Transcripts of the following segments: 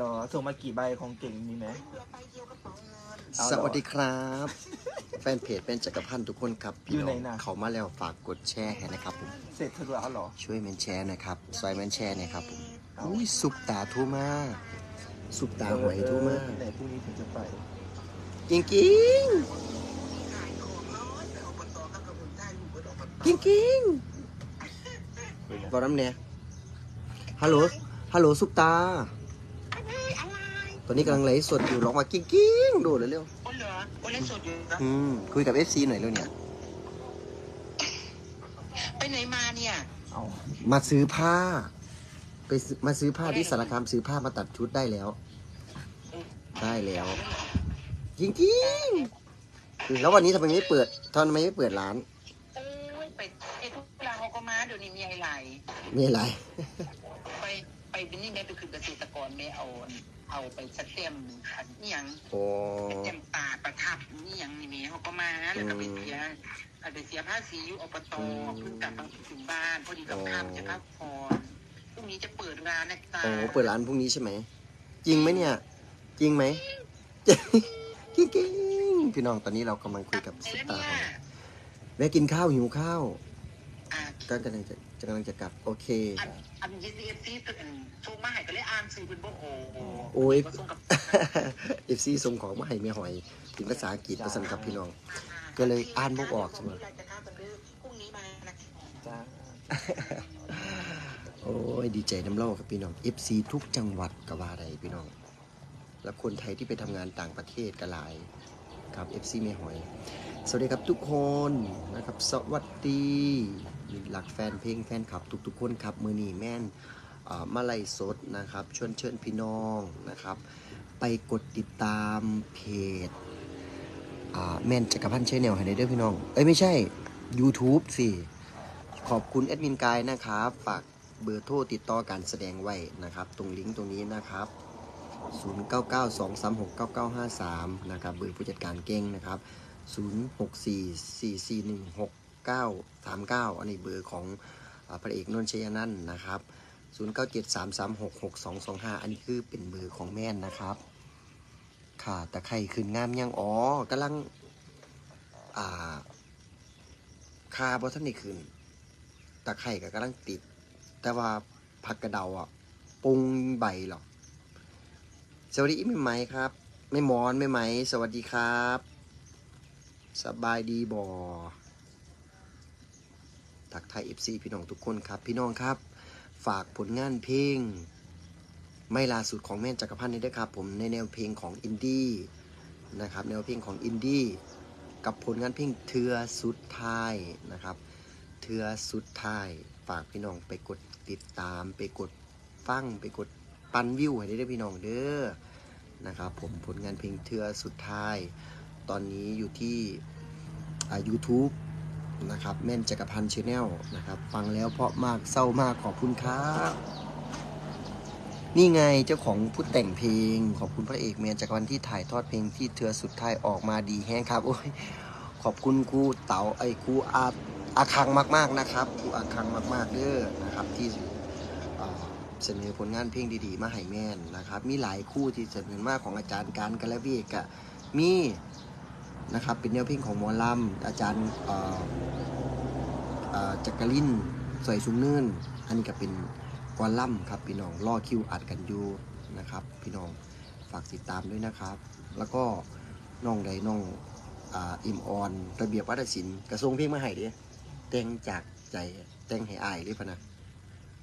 รอส่งมากี่ใบของเก่งมีไหมเอาเหรอสวัสดีครับ แฟนเพจเป็นจักรพันธ์ทุกคนครับพี่อยู่น้ไหนองน่ะเขามาแล้วฝากกดแชร์ให้นะครับผมเสร็จเธอแล้วเหรอ ช่วยแมนแชร์หนะครับซอยแมนแชร์หนะครับผมเอาอุ้ยสุปตาทูมาสุปตาหวยทูมาไหนพรุ่งนี้ถึงจะไปจริงจริงจริงจริงๆบอกน้ำเนี่ยฮัลโหลฮัลโหลสุปตา ตอนนี้กำลังไลฟ์สดอยู่ลองมากิ้งกิ้งๆดูเร็วโอ้เหรอโอ้เล่นสดอยู่เหรอๆอืมคุยกับ FC หน่อยเร็วเนี่ยไปไหนมาเนี่ย เอามาซื้อผ้า ไปซื้อมาซื้อผ้าที่สารคามซื้อผ้ามาตัดชุดได้แล้ว ได้แล้วจริงจริงๆแล้ววันนี้ทำไมไม่เปิดทำไมไม่เปิดร้านโอ้ยไปไอ้ทุกเวลาเขาก็มาเดี๋ยวนี้มีอะไรมีอะไร ไปไปเป็นนี่แม่ไปคือเกษตรกรแม่เอาเอาไปสเต็มขันนี่ยังโอ้สเต็มตาประทับนี่ยังนี่แม่เขาก็มาแล้วก็ไปเสียเอาไปเสียภาษีอยู่อบตเพิ่งกลับมาถึงบ้านพอดีกับข้ามจะพักผ่อนพรุ่งนี้จะเปิดร้านนะจ๊ะโอ้เปิดร้านพรุ่งนี้ใช่ไหมจริงไหมเนี่ย จริงไหมจริงจริงๆพี่น้องตอนนี้เรากำลังคุยกับไปสุแล้วตาเนี่ยแม่กินข้าวหิวข้าวอะ ก็กำลังจะจะกำลังจะกลับโอเค อันอันยี่สิบเอฟซีเป็นโชคมาให้ก็เลยอ่านสื่อเป็นบ่โอ้โอ้ยมาส่งกับเอฟซีส่งของมาให้แม่หอยถึงภาษาอังกฤษภาษากับพี่น้อง ก็เลยอ่านบ่ออกใช่ไหมพรุ่งนี้มานะจ้าโอ้ยดีใจน้ำเล่าครับพี่น้อง FC ทุกจังหวัดก็ว่าได้พี่น้อง และคนไทยที่ไปทำงานต่างประเทศก็หลายครับ FC แม่หอย สวัสดีครับทุกคนนะครับ สวัสดี หลักแฟนเพลงแฟนคลับ ทุกๆคนครับมือนีแม่นมาไล่สดนะครับชวนเชิญพี่น้องนะครับ ไปกดติดตามเพจแม่นจักรพันธ์ชแนลให้ได้ด้อพี่น้อง เอ้ยไม่ใช่ YouTube สิขอบคุณแอดมินกายนะครับ ฝากเบอร์โทรติดต่อการแสดงไว้นะครับ ตรงลิงก์ตรงนี้นะครับ0992369953 นะครับ เบอร์ผู้จัดการเก่งนะครับ 939 อันนี้เบอร์ของอพระเอกนนท์ชยนันท์นะครับ 0973366225 อันนี้คือเป็นเบอร์ของแม่นนะครับ ค่ะตะไคร่ขึ้นงามยังอ๋อกำลังอ่าคาบอทันนี่ขึ้นตะไคร่ก็กำลังติด แต่ว่าผักกระเดาอะปรุงใบหรอกสวัสดีไม่ไหมครับ ไม่มอนไม่ไหม สวัสดีครับ สบายดีบอ ทักไทายเอฟซีพี่น้องทุกคนครับ พี่น้องครับ ฝากผลงานเพลง ไม่ล่าสุดของแม่จักรพันธ์นี่ด้วยครับ ผมในแนวเพลงของอินดี้นะครับ แนวเพลงของอินดี้กับผลงานเพลงเทือสุดท้ายนะครับเทือสุดท้าย ฝากพี่น้องไปกดติดตาม ไปกดฟังไปกดปันวิวให้ได้ด้วยพี่น้องเด้อนะครับ ผมผลงานเพลงเทือสุดท้าย ตอนนี้อยู่ที่อ่า YouTube นะครับแม่นจักรพันธ์ชาแนลนะครับฟังแล้วเพราะมากเศร้ามากขอบคุณครับนี่ไงเจ้าของผู้แต่งเพลง ขอบคุณพระเอกแมนจักรพันธ์ที่ถ่ายทอดเพลงที่เทือสุดท้ายออกมาดีแห้งครับโอ้ยขอบคุณครูเต๋าไอ้ครูอาอาคังมากๆนะครับครูอาคังมากๆเด้อนะครับที่เสนอผลงานเพลงดีๆ มาให้แม่นนะครับ มีหลายคู่ที่เสนอมาของอาจารย์การกันและพี่เอกะมี นะครับ เป็นแนวเพลงของหมอลำอาจารย์จักรินสวยสุงเนินอันนี้ก็เป็นกอลัมครับพี่น้องรอคิวอัดกันอยู่นะครับ พี่น้องฝากติดตามด้วยนะครับ แล้วก็น้องใดน้องอิมออนระเบียบวัฒนศิลป์กระทรวงเพลงมาให้เด้แต่งจากใจแต่งให้อายเลยพนะ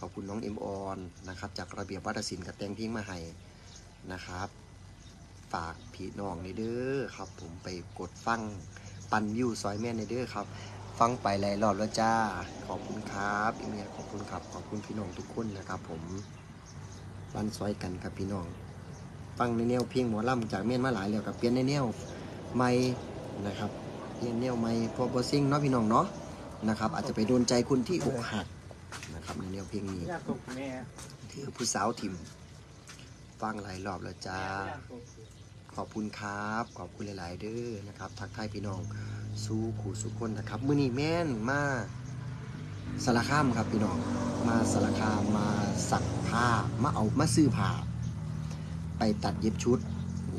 ขอบคุณน้องอิมออนนะครับ จากระเบียบวัฒนศิลป์กับแต่งเพลงมาให้นะครับ ฝากพี่น้องในเด้อครับ ผมไปกดฟังปันวิวซอยแม่ในเด้อครับ ฟังไปหลายรอบแล้วจ้า ขอบคุณครับอีเมียขอบคุณครับขอบคุณพี่น้องทุกคนนะครับ ผมรันซอยกันครับพี่น้องฟังในแนวเพลงหมอลำจากเมียนมาหลายแล้วกับเปลี่ยนในแนวไม่นะครับเปลี่ยนแนวไม่พอพอซิ่งเนาะพี่น้องเนาะนะครับ อาจจะไปโดนใจคุณที่อกหักนะครับในแนวเพลงนี่ถือผู้สาวทิม ฟังหลายรอบแล้วจ้า ขอบคุณครับ ขอบคุณหลาย ๆ เด้อนะครับ ทักทายพี่น้องสู้ขู่สุคนนะครับมื้อนี้แม่นมาสารคามครับพี่น้องมาสารคามมาสักผ้ามาเอามาซื้อผ้าไปตัดเย็บชุด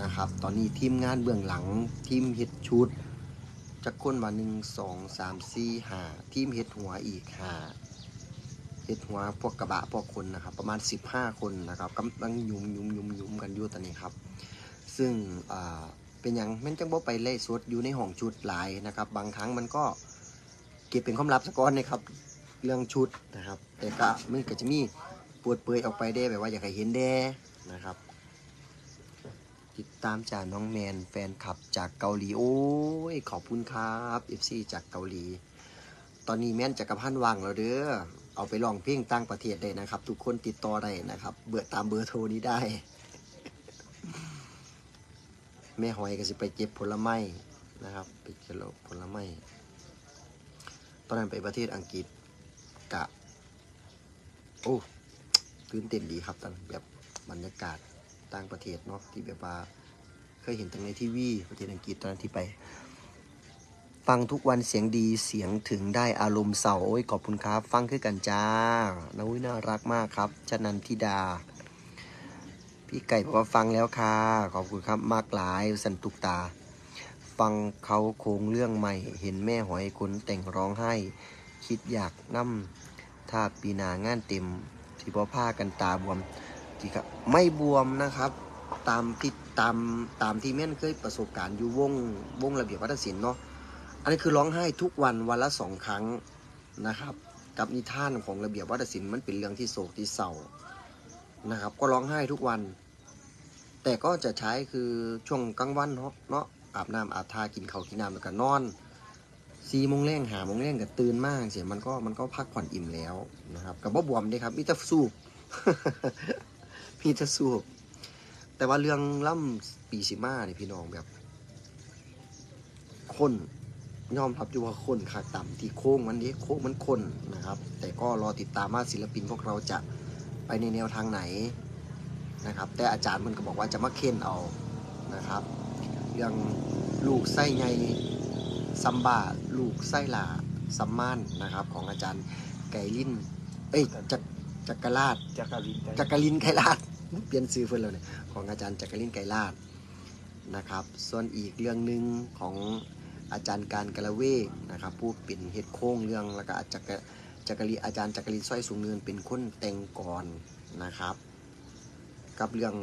นะครับ ตอนนี้ทีมงานเบื้องหลังทีมเฮ็ดชุดจะคนมาหนึ่งสองสามสี่ห้าทีมเฮ็ดหัวอีกห้าเฮ็ดหัวพวกกระบะพวกคนนะครับ ประมาณ15คนนะครับกำลังยุ่มยุ่มยุ่มยุ่มกันอยู่ตอนนี้ครับ ซึ่งเป็นอย่างแมันจังบ่ไปเล่สดอยู่ในห้องชุดหลายนะครับ บางครั้งมันก็เก็บเป็นความลับสก้อนนะครับ เรื่องชุดนะครับ แต่ก็มันก็จะมีปวดเปื่อยออกไปได้แบบว่าอยากให้เห็นแด้นะครับ ติดตามจากน้องแมนแฟนคลับจากเกาหลีโอ้ยขอบคุณครับ FC จากเกาหลี ตอนนี้แม่นจักรพันธ์วางแล้วเด้อเอาไปลองเพลงต่างประเทศได้นะครับ ทุกคนติดต่อได้นะครับ เบอร์ตามเบอร์โทรนี้ได้ แม่หอยก็สิไปเก็บผลไม้นะครับไปเก็บผลไม้ตอนนั้นไปประเทศอังกฤษกะโอ้ตื่นเต้นดีครับตอนแบบบรรยากาศต่างประเทศเนาะที่แบบว่าเคยเห็นตั้งในทีวีประเทศอังกฤษตอนนั้นที่ไป ฟังทุกวันเสียงดีเสียงถึงได้อารมณ์เศร้าโอ้ยขอบคุณครับ ฟังคือกันจ้านาวิน่ารักมากครับชนันทิดา พี่ไก่บอกว่าฟังแล้วค่ะ ขอบคุณครับมากหลายสันตุกตา ฟังเขาโครงเรื่องใหม่ เห็นแม่หอยคนแต่งร้องไห้ คิดอยากนั่มถ้าปีนางานเต็มที่พอผ้ากันตาบวมที่ครับไม่บวมนะครับ ตามที่ตามตามที่แม่นเคยประสบการณ์อยู่วงวงระเบียบวัฒนศิลป์เนาะอันนี้คือร้องไห้ทุกวันวันละสองครั้งนะครับ กับนิทานของระเบียบวัฒนศิลป์มันเป็นเรื่องที่โศกที่เศร้านะครับ ก็ร้องไห้ทุกวัน แต่ก็จะใช้คือช่วงกลางวันเนาะเนาะอาบน้ำอาบทากินข้าวกินน้ำแล้วก็นอนสี่โมงแรงหาโมงแรงก็ตื่นมากเสียมันก็มันก็พักผ่อนอิ่มแล้วนะครับกับบ่บวมเด้ครับมีแต่สูบมีแต่สูบแต่ว่าเรื่องล่ำปีสิมาเนี่ยพี่น้องแบบคนยอมรับอยู่ว่าคนขาดต่ำที่โค้งมันนี้โค้งมันคนนะครับ แต่ก็รอติดตามว่าศิลปินพวกเราจะไปในแนวทางไหน นะครับ แต่อาจารย์มันก็บอกว่าจะมาเค้นเอานะครับ เรื่องลูกไส้ไงซัมบาลูกไส้หลาซัมมานนะครับของอาจารย์ไก่ลินเอ้ยจักจักรราชจักรินจักรินไก่ลาดเปลี่ยนชื่อเพิ่นแล้วเนี่ยของอาจารย์จักรินไก่ลาดนะครับ ส่วนอีกเรื่องหนึ่งของอาจารย์การกระเวกนะครับ ผู้เป็นเฮ็ดโค้งเรื่องแล้วก็อาจจะกะจักรีอาจารย์จักรีสร้อยสูงเนินเป็นคนแต่งก่อนนะครับ กับเรื่อง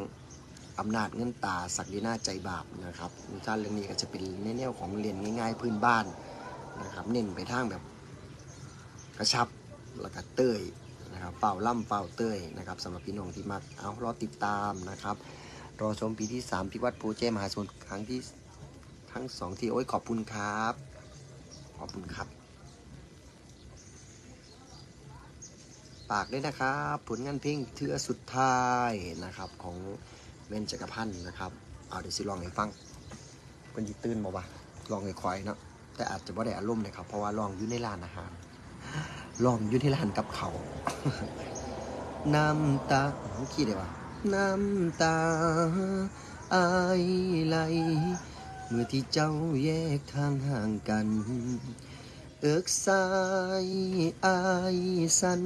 อำนาจเงินตาศักดินาใจบาปนะครับนิทานเรื่องนี้ก็จะเป็นแนวของเรียนง่ายๆพื้นบ้านนะครับ เน้นไปทางแบบกระชับแล้วก็เต้ยนะครับเฝ้าล่ำเฝ้าเต้ยนะครับสำหรับพี่น้องที่มักเอารอติดตามนะครับ รอชมปีที่ 3 ที่วัดปูเจมหาชนครั้งที่ทั้งสองที่โอ้ยขอบคุณครับ ขอบคุณครับ ฝากด้วยนะครับ ผลงานเพลงเทือสุดท้ายนะครับ ของเมนจักรพันธ์นะครับเอาเดี๋ยวสิลองให้ฟังเป็นยีตื่นมาว่าลองให้คอยๆเนาะแต่อาจจะไม่ได้อารมณ์เลยครับ เพราะว่าลองอยู่ในร้านอาหาร ลองอยู่ในร้านกับเขาน้ำตาขี้ได้ปะน้ำตาอายไหลเมื่อที่เจ้าแยกทางห่างกัน เอิกสายอายสัน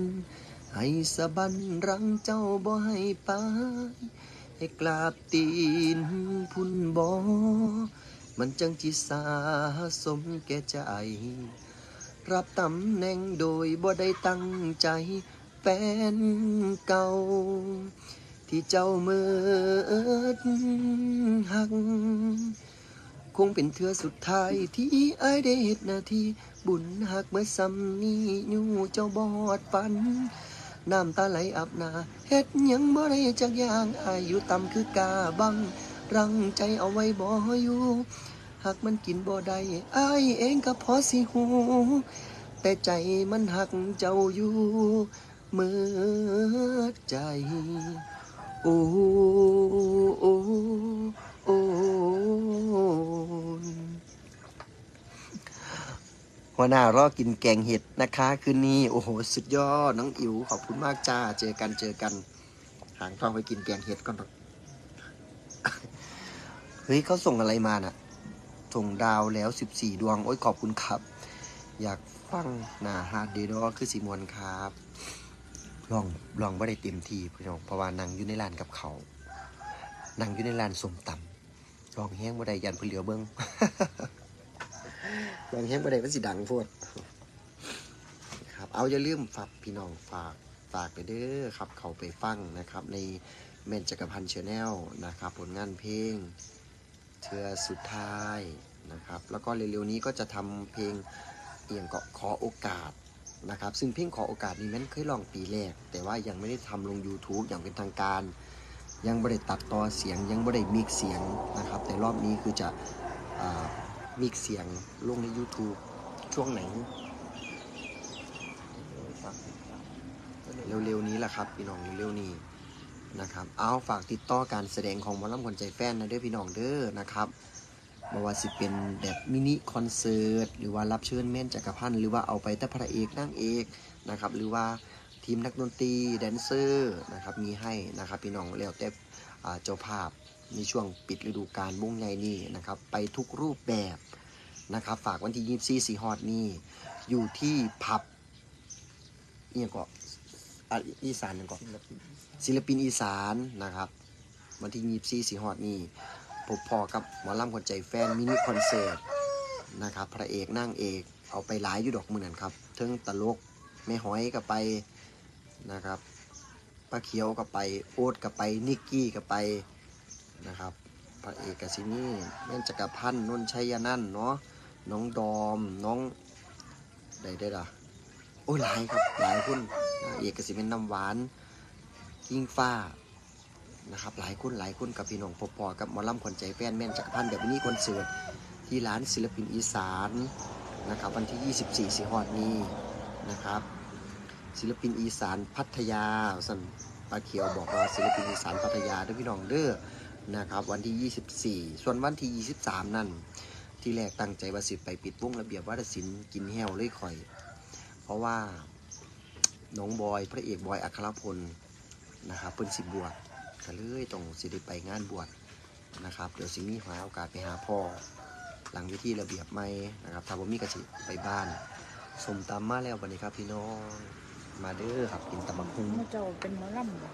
ให้สะบันรังเจ้าบ่ให้ไปให้กราบตีนพุ่นบ่มันจังจิสาสมแก่ใจรับตำแหน่งโดยบ่ได้ตั้งใจแฟนเก่า ที่เจ้าเมิดหัก คงเป็นเทือสุดท้ายที่อายได้เห็ดหนาที บุญหักเมื่อซ้ำนี้อยู่เจ้าบอดฝัน น้ำตาไหลอาบหนาเฮ็ดยังบ่ได้จักอย่างอายุต่ำคือกาบัง รังใจเอาไว้บ่อยู่หากมันกินบ่ได้อายเองก็พอสิหูแต่ใจมันหักเจ้าอยู่เมื่อใจโอ้โอ้โอ้ หัวหน้ารอกินแกงเห็ดนะคะ คืนนี้โอ้โห สุดยอดน้องอิ๋วขอบคุณมากจ้า เจอกันเจอกัน หางทองไปกินแกงเห็ดก่อนเฮ้ยเขาส่งอะไรมาน่ะ ส่งดาวแล้วสิบสี่ดวง โอ้ยขอบคุณครับ อยากฟังหนาฮาร์ดเดดอคือสีมวนครับลองลองไม่ได้เต็มที่พี่น้องเพราะว่านังอยู่ในร้านกับเขานังอยู่ในร้านสมตำร้องแห้งบ่ได้ยันเพิ่นเหลียวเบิ่ง ร้องแห้งบ่ได้มันสิดังโพดครับเอาอย่าลืมฝากพี่น้องฝากฝากไปเด้อครับ เขาไปฟังนะครับ ในแมนจักรพันธ์ชาแนลนะครับ ผลงานเพลงเทือสุดท้ายนะครับ แล้วก็เร็วๆนี้ก็จะทำเพลงเอียงเก็ขอโอกาสนะครับ ซึ่งเพลงขอโอกาสนี้แม่นเคยลองปีแรก แต่ว่ายังไม่ได้ทำลง YouTube อย่างเป็นทางการ ยังไม่ได้ตัดต่อเสียงยังไม่ได้มิกเสียงนะครับ แต่รอบนี้คือจะ มิกเสียงลงใน YouTube ช่วงไหน เร็วๆนี้แหละครับ พี่น้องเร็วๆนี้นะครับ เอาฝากติดต่อการแสดงของหมอลำคนใจแฟนนะเด้อพี่น้องเด้อนะครับไม่ว่าสิเป็นแบบมินิคอนเสิร์ตหรือว่ารับเชิญแม่นจักรพันธ์หรือว่าเอาไปแต่พระเอกนางเอกนะครับ หรือว่าทีมนักดนตรีแดนเซอร์นะครับมีให้นะครับ พี่น้องแล้วแต่เจ้าภาพ ในช่วงปิดฤดูกาลมุ่งใหญ่นี่นะครับ ไปทุกรูปแบบนะครับ ฝากวันที่ยี่สี่สีฮอดนี่อยู่ที่ผับเนี่ยก็อะอีสานนึงก่อนศิลปินอีสานนะครับ วันที่ยีซีสีฮอดนี่พบพอกับหมอลำคนใจแฟนมินิคอนเสิร์ตนะครับพระเอกนั่งเอกเอาไปหลายอยู่ดอกมือนั่นครับเทิงตลกแม่หอยก็ไปนะครับป้าเขียวก็ไปโอ๊ตก็ไปนิกกี้ก็ไป นะครับ พระเอกกสินี่แม่นจักรพันธ์นนชัยนันเนาะน้องดอมน้องใดได้ล่ะ โอ้ยหลายครับหลายคนนางเอกสิเป็นน้ำหวานกิ้งฟ้านะครับหลายคนหลายคนกับพี่น้องพอปอกับมอลำขวัญใจแฟนแม่นจักรพันธ์แบบนี้คอนเสิร์ตที่ร้านศิลปินอีสานนะครับวันที่ 24 สิงหาคมนี้นะครับ ศิลปินอีสานพัทยาสันปลาเขียวบอกว่าศิลปินอีสานพัทยาด้อพี่น้องเด้อ นะครับ วันที่ 24 ส่วนวันที่ 23 นั่น ที่แรกตั้งใจว่าสิไปปิดวงระเบียบวัฒนศิลป์กินแห้วเลยข่อย เพราะว่าน้องบอยพระเอกบอยอัครพลนะครับเพิ่นสิบวชก็เลยต้องสิได้ไปงานบวชนะครับ เดี๋ยวสิมีหาโอกาสไปหาพ่อ หลังวิธีระเบียบไม่นะครับถ้าผมมีกระสิไปบ้านสมตำมาแล้ววันนี้ครับพี่น้องมาเด้อครับกินตำบักหุ่งมาเจ้าเป็นหมอลำบ่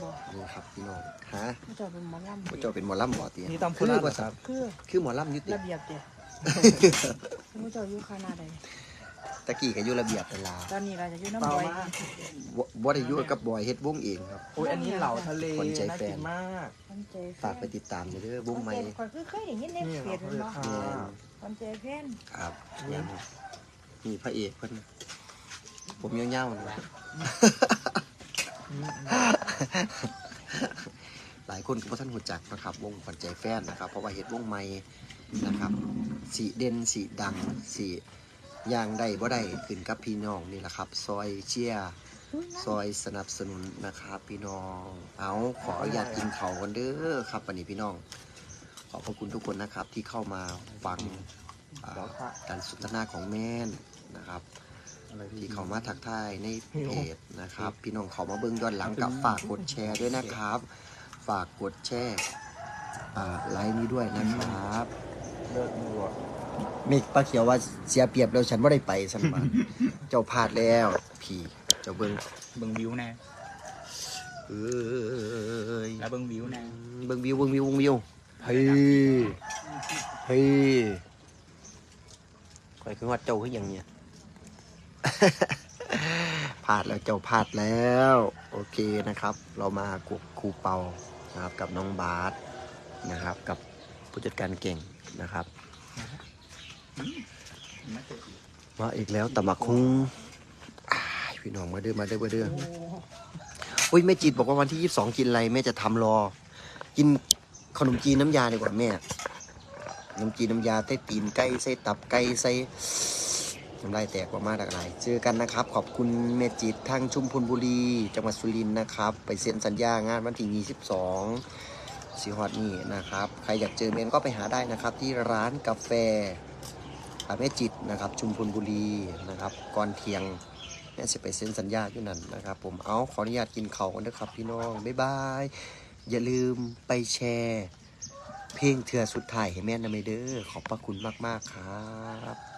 บ่นี่ครับพี่น้องฮะมาเจ้าเป็นหมอลำพระเจ้าเป็นหมอลำบ่เตียนี่ตำคืพุอราว่าครับ คือคือหมอลำอยุติระเบียบเดียมาเจ้าอยู่คณะใดตะกี้ก็อยู่ระเบียบเป็นลาตอนนี้เราจะอยู่เปน้ำล่าบอยมากบ่บ่ได้อยู่กับบอยเฮ็ดวงเองครับ โอ้ยอันนี้เหล่าทะเลคนใจน่าแฟนกินมากคนใจแฟฝากไปติดตามเด้อวงใหม่คอยคือเคยได้ยินในนี่เพเหจล่ามันทะเลบ่ค่ะคนใจแฟนครับเนี่ยมีพระเอกเพิ่นผมยาวๆนะ หลายคนก็บ่ท่านหูจักนะครับ วงปันใจแฟนนะครับ เพราะว่าเฮ็ดวงใหม่นะครับ สีเด่นสีดังสีย่างได้บ่ได้ขึ้นกับพี่น้องนี่แหละครับ ซอยเชียร์ซอยสนับสนุนนะครับ พี่น้อง เอาขออนุญาตกินเขาวกันเด้อครับวันนี้พี่น้อง ขอบพระคุณทุกคนนะครับที่เข้ามาฟังอ่าการสนทนาของแม่นนะครับ ที่เขามาทักทายในเพจนะครับ พี่น้องเขามาเบิ้งย้อนหลังกับฝากกดแชร์ด้วยนะครับ ฝากกดแชร์อ่าไลน์นี้ด้วยนะครับเลิศมือวะมิกป้าเขียวว่าเสียเปรียบแล้วฉันว่าได้ไปสันบาทเจ้าพลาดแล้วพี่เจ้าเบิ้งเบิ่งวิวนะเอ้ยแล้วเบิ่งวิวนะเบิ้งวิวเบิ้งวิวเบิ้งวิวเฮ้ยเฮ้ยคอยคือว่าเจ้าคืออย่างเนี้ย พลาดแล้วเจ้าพลาดแล้ว โอเคนะครับ เรามากับครูเปานะครับกับน้องบาสนะครับ กับผู้จัดการเก่งนะครับมาอีกแล้วตะมักคุงอ้ายพี่น้องมาเด้อมาเด้อมาเด้ออุ้ยแม่จีดบอกว่าวันที่ยี่สิบสองกินอะไรแม่จะทำรอ กินขนมจีนน้ำยาดีกว่าแม่ขนมจีนน้ำยาไส้ตีนไก่ไส้ตับไก่ไส้ น้ำลายแตกว่ามากหลายเจอกันนะครับ ขอบคุณเมจิตทางชุมพลบุรี จังหวัดสุรินทร์นะครับ ไปเซ็นสัญญางานวันที่22สีฮอดนี่นะครับ ใครอยากเจอเมนก็ไปหาได้นะครับ ที่ร้านกาแฟอาเมจิตนะครับ ชุมพลบุรีนะครับก่อนเที่ยงแม่จะไปเซ็นสัญญาอยู่นั่นนะครับ ผมเอาขออนุญาตกินเขากันนะครับพี่น้องบ๊ายบายอย่าลืมไปแชร์ เพลงเถื่อสุดท้ายให้แม่นะเมเดอร์ขอบพระคุณมาก ๆ ครับ